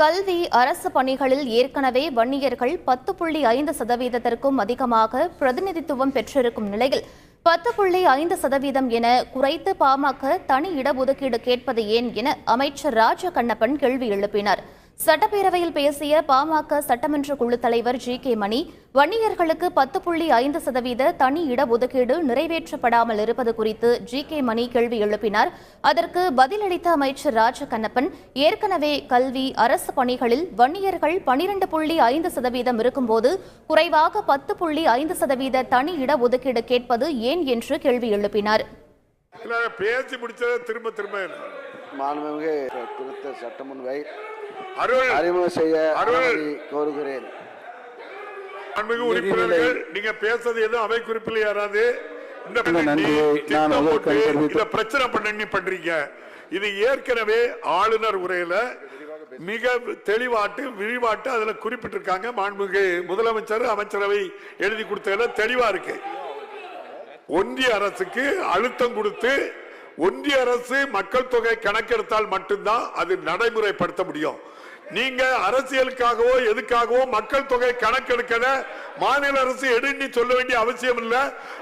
கல்வி அரசு பணிகளில் ஏற்கனவே வன்னியர்கள் பத்து புள்ளி ஐந்து சதவீதத்திற்கும் அதிகமாக பிரதிநிதித்துவம் பெற்றிருக்கும் நிலையில் பத்து புள்ளி ஐந்து சதவீதம் என குறைத்து பாமக தனி இடஒதுக்கீடு கேட்பது ஏன் என அமைச்சர் ராஜ கண்ணப்பன் கேள்வி எழுப்பினார். சட்டப்பேரவையில் பேசிய பாமக சட்டமன்ற குழு தலைவர் ஜி கே மணி வன்னியர்களுக்கு பத்து புள்ளி ஐந்து சதவீத தனி இடஒதுக்கீடு நிறைவேற்றப்படாமல் இருப்பது குறித்து ஜி கே மணி கேள்வி எழுப்பினார். அதற்கு பதிலளித்த அமைச்சர் ராஜ கண்ணப்பன் ஏற்கனவே கல்வி அரசு பணிகளில் வன்னியர்கள் பனிரெண்டு புள்ளி ஐந்து சதவீதம் இருக்கும்போது குறைவாக பத்து புள்ளி ஐந்து சதவீத தனி இடஒதுக்கீடு கேட்பது ஏன் என்று கேள்வி எழுப்பினார். பேசி முடிச்சதை திரும்ப திரும்ப மாண்புமிகு குறித்த சட்டமுன்வை அருள். அறிமுகம் செய்ய அருள். கோருகிறேன். உறுப்பினர்கள் நீங்க பேசுறது எதுவும் அவை குறிப்பில் யாராவது இந்த பிரச்சனை பண்ணி பண்றீங்க. இது ஏற்கனவே ஆளுநர் உரையில மிக தெளிவாட்டு விரிவாட்டு அதுல குறிப்பிட்டிருக்காங்க. மாண்புமிகு முதலமைச்சர் அமைச்சரவை எழுதி கொடுத்ததுல தெளிவா இருக்கு. ஒன்றிய அரசுக்கு அழுத்தம் கொடுத்து ஒன்றிய அரசு மக்கள் தொகை கணக்கெடுத்தால் மட்டும்தான் அது நடைமுறைப்படுத்த முடியும். நீங்க அரசியலுக்காகவோ எதுக்காகவோ மக்கள் தொகை கணக்கெடுக்கத மாநில அரசு எடுன்னு சொல்ல வேண்டிய அவசியம் இல்ல.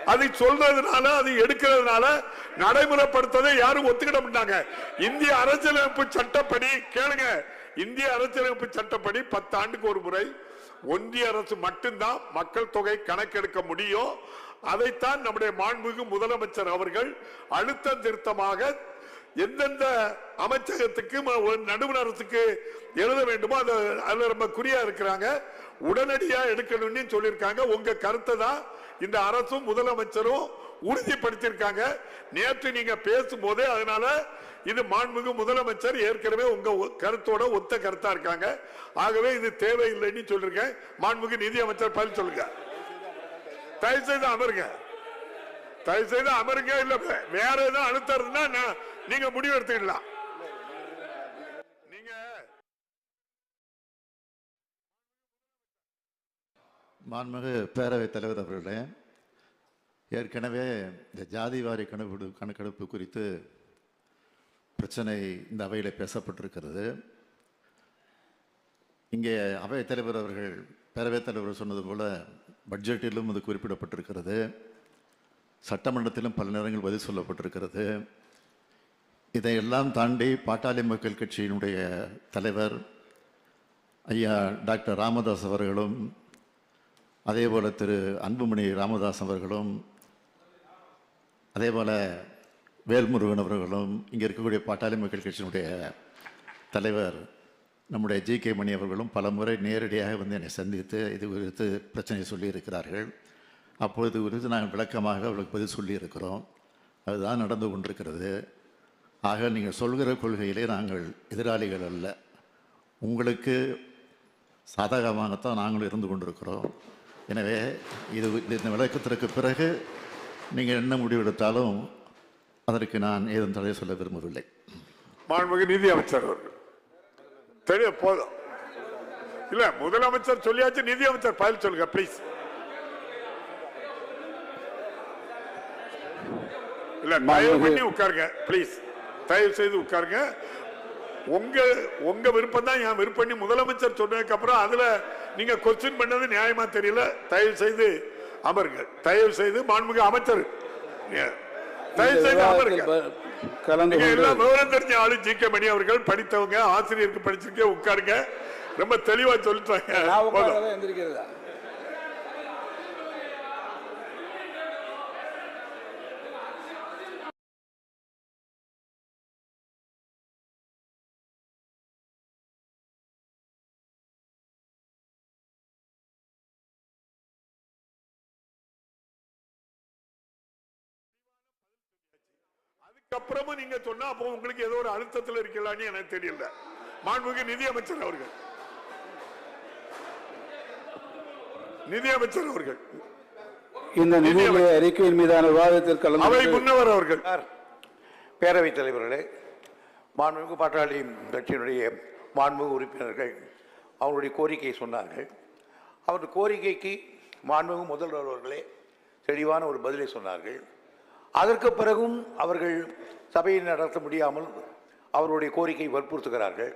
அதை சொல்றதுனால அது எடுக்கிறதுனால நடைமுறைப்படுத்ததை யாரும் ஒத்துக்கிட மாட்டாங்க. இந்திய அரசியலமைப்பு சட்டப்படி கேளுங்க. இந்திய அரசியலமைப்பு சட்டப்படி பத்தாண்டுக்கு ஒரு முறை ஒன்றிய அரசு மட்டும்தான் மக்கள் தொகை கணக்கெடுக்க முடியும். அதைத்தான் நம்முடைய மாண்புமிகு முதலமைச்சர் அவர்கள் அழுத்தம் திருத்தமாக எந்தெந்த அமைச்சகத்துக்கு நடுவணத்துக்கு எழுத வேண்டுமோ அது அதுல ரொம்ப குறியா இருக்கிறாங்க. உடனடியா எடுக்கணும்னு சொல்லியிருக்காங்க. உங்க கருத்தை தான் இந்த அரசும் முதலமைச்சரும் உறுதிப்படுத்தியிருக்காங்க. நேற்று நீங்க பேசும்போதே அதனால இது மாண்புமிகு முதலமைச்சர் ஏற்கனவே உங்க ஒ- கருத்தோட ஒத்த கருத்தா இருக்காங்க. ஆகவே இது தேவையில்லைன்னு சொல்லிருக்கேன் மாண்புமிகு நிதி அமைச்சர் பதில் சொல்லுங்க. தயவு செய்து அமருங்க. தயவு செய்து அமருங்க. இல்ல வேற எதுவும் அழுத்தறதுன்னா நீங்க முடிவு எடுத்துக்கலாம் நீங்க மாண்புமிகு பேரவைத் தலைவர் அவர்களே ஏற்கனவே இந்த ஜாதிவாரி கணக்கெடு கணக்கெடுப்பு குறித்து பிரச்சனை இந்த அவையில் பேசப்பட்டிருக்கிறது. இங்கே அவைத் தலைவர் அவர்கள் பேரவைத் தலைவர் சொன்னது போல் பட்ஜெட்டிலும் அது குறிப்பிடப்பட்டிருக்கிறது. சட்டமன்றத்திலும் பல நேரங்கள் பதில் சொல்லப்பட்டிருக்கிறது. இதையெல்லாம் தாண்டி பாட்டாளி மக்கள் கட்சியினுடைய தலைவர் ஐயா டாக்டர் ராமதாஸ் அவர்களும் அதே போல் திரு அன்புமணி ராமதாஸ் அவர்களும் அதே போல் வேல்முருகன் அவர்களும் இங்கே இருக்கக்கூடிய பாட்டாளி மக்கள் கட்சியினுடைய தலைவர் நம்முடைய ஜி கே மணி அவர்களும் பல முறை நேரடியாக வந்து என்னை சந்தித்து இது குறித்து பிரச்சனையை சொல்லியிருக்கிறார்கள். அப்பொழுது குறித்து நாங்கள் விளக்கமாக அவர்களுக்கு பதில் சொல்லியிருக்கிறோம். அதுதான் நடந்து கொண்டிருக்கிறது. ஆக நீங்கள் சொல்கிற கொள்கையிலே நாங்கள் எதிராளிகள் அல்ல. உங்களுக்கு சாதகமாகத்தான் நாங்கள் இருந்து கொண்டிருக்கிறோம். எனவே இது இது- இந்த விளக்கத்திற்கு பிறகு நீங்கள் என்ன முடிவெடுத்தாலும் அதற்கு நான் ஏதும் தடை சொல்ல விரும்பவில்லை. மாண்புமிகு நிதி அமைச்சர் அவர்கள் தெரிய போதும். இல்ல முதலமைச்சர் சொல்லியாச்சு நிதி அமைச்சர் பதில் சொல்லுங்க ப்ளீஸ் இல்ல தயவு பண்ணி உட்காருங்க ப்ளீஸ் தயவு செய்து உட்காருங்க. உங்க உங்க விருப்பம் தான் என் விருப்பம். முதலமைச்சர் சொன்னதுக்கு அப்புறம் அதுல நீங்க கொஸ்டின் பண்ணது நியாயமா தெரியல. தயவு செய்து அமருங்க தயவு செய்து மாண்புமிகு அமைச்சர். தயவு செய்து அமருங்க எல்லாம் விவரம் தெரிஞ்ச ஆளு ஜி. கே. மணி அவர்கள் படித்தவங்க ஆசிரியருக்கு படிச்சிருக்க உட்காருங்க. ரொம்ப தெளிவா சொல்லிட்டாங்க. அதுக்கப்புறமும் நீங்க சொன்னா அப்போ உங்களுக்கு ஏதோ ஒரு அழுத்தத்தில் இருக்கலான்னு எனக்கு தெரியல. மாண்புமிகு நிதி அமைச்சர் அவர்கள். நிதி அமைச்சர் அவர்கள். இந்த நிதிநிலை அறிக்கையின் மீதான விவாதத்தில் கலந்து அவை முன்னவர் அவர்கள். பேரவைத் தலைவர்களே மாண்புமிகு பாட்டாளி கட்சியினுடைய மாண்புமிகு உறுப்பினர்கள் அவருடைய கோரிக்கையை சொன்னார்கள். அவருடைய கோரிக்கைக்கு மாண்புமிகு முதல்வர் அவர்களே தெளிவான ஒரு பதிலை சொன்னார்கள். அதற்கு பிறகும் அவர்கள் சபையை நடத்த முடியாமல் அவருடைய கோரிக்கை வற்புறுத்துகிறார்கள்.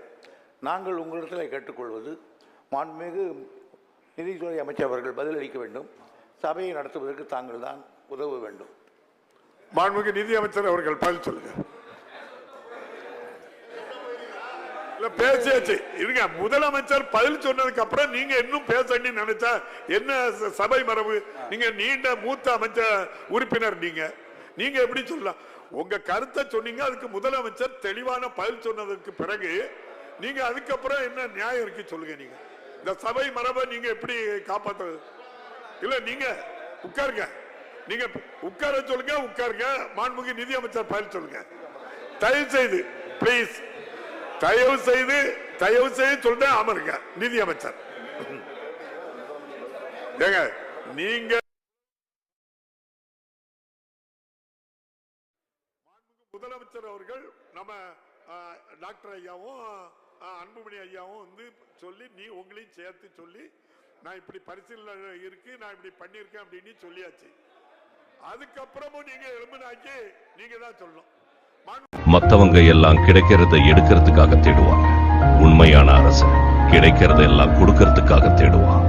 நாங்கள் உங்களிடத்தில் கேட்டுக்கொள்வது மாண்புமிகு நிதித்துறை அமைச்சர் அவர்கள் பதிலளிக்க வேண்டும். சபையை நடத்துவதற்கு தாங்கள் தான் உதவ வேண்டும். மாண்புமிகு நிதி அமைச்சர் அவர்கள் பதில் சொல்லுங்க. பேசியாச்சு. இருங்க முதலமைச்சர் பதில் சொன்னதுக்கு அப்புறம் நீங்க இன்னும் பேசணும்னு நினைச்சா என்ன ச- சபை மரபு? நீங்க நீண்ட மூத்த அமைச்சர் உறுப்பினர் நீங்க. நீங்க எப்படி சொல்லலாம்? உங்க கருத்தை சொன்னீங்க அதுக்கு முதலமைச்சர் தெளிவான பதில் சொன்னதுக்கு பிறகு நீங்க அதுக்கப்புறம் என்ன நியாயம் இருக்கு சொல்லுங்க நீங்க. இந்த சபை மரபை நீங்க எப்படி காப்பாத்துறது? இல்ல நீங்க உட்காருங்க. நீங்க உட்கார சொல்லுங்க உட்காருங்க. மாண்புமிகு நிதி அமைச்சர் பதில் சொல்லுங்க. தயவு செய்து ப்ளீஸ் தயவு செய்து தயவு செய்து சொல்றேன் அமருங்க நிதி அமைச்சர் ஏங்க நீங்க முதலமைச்சர் அவர்கள் நம்ம டாக்டர் ஐயாவும் அன்புமணி ஐயாவும் வந்து சொல்லி நீ உங்களையும் சேர்த்து சொல்லி நான் இப்படி பரிசீலனை இருக்கு நான் இப்படி பண்ணியிருக்கேன் அப்படின்னு சொல்லியாச்சு. அதுக்கப்புறமும் நீங்க எலும்புனாக்கி நீங்க தான் சொல்லணும். மற்றவங்க மத்தவங்க எல்லாம் கிடைக்கிறத எடுக்கிறதுக்காக தேடுவாங்க. உண்மையான அரசு கிடைக்கிறத எல்லாம் கொடுக்கறதுக்காக தேடுவான்.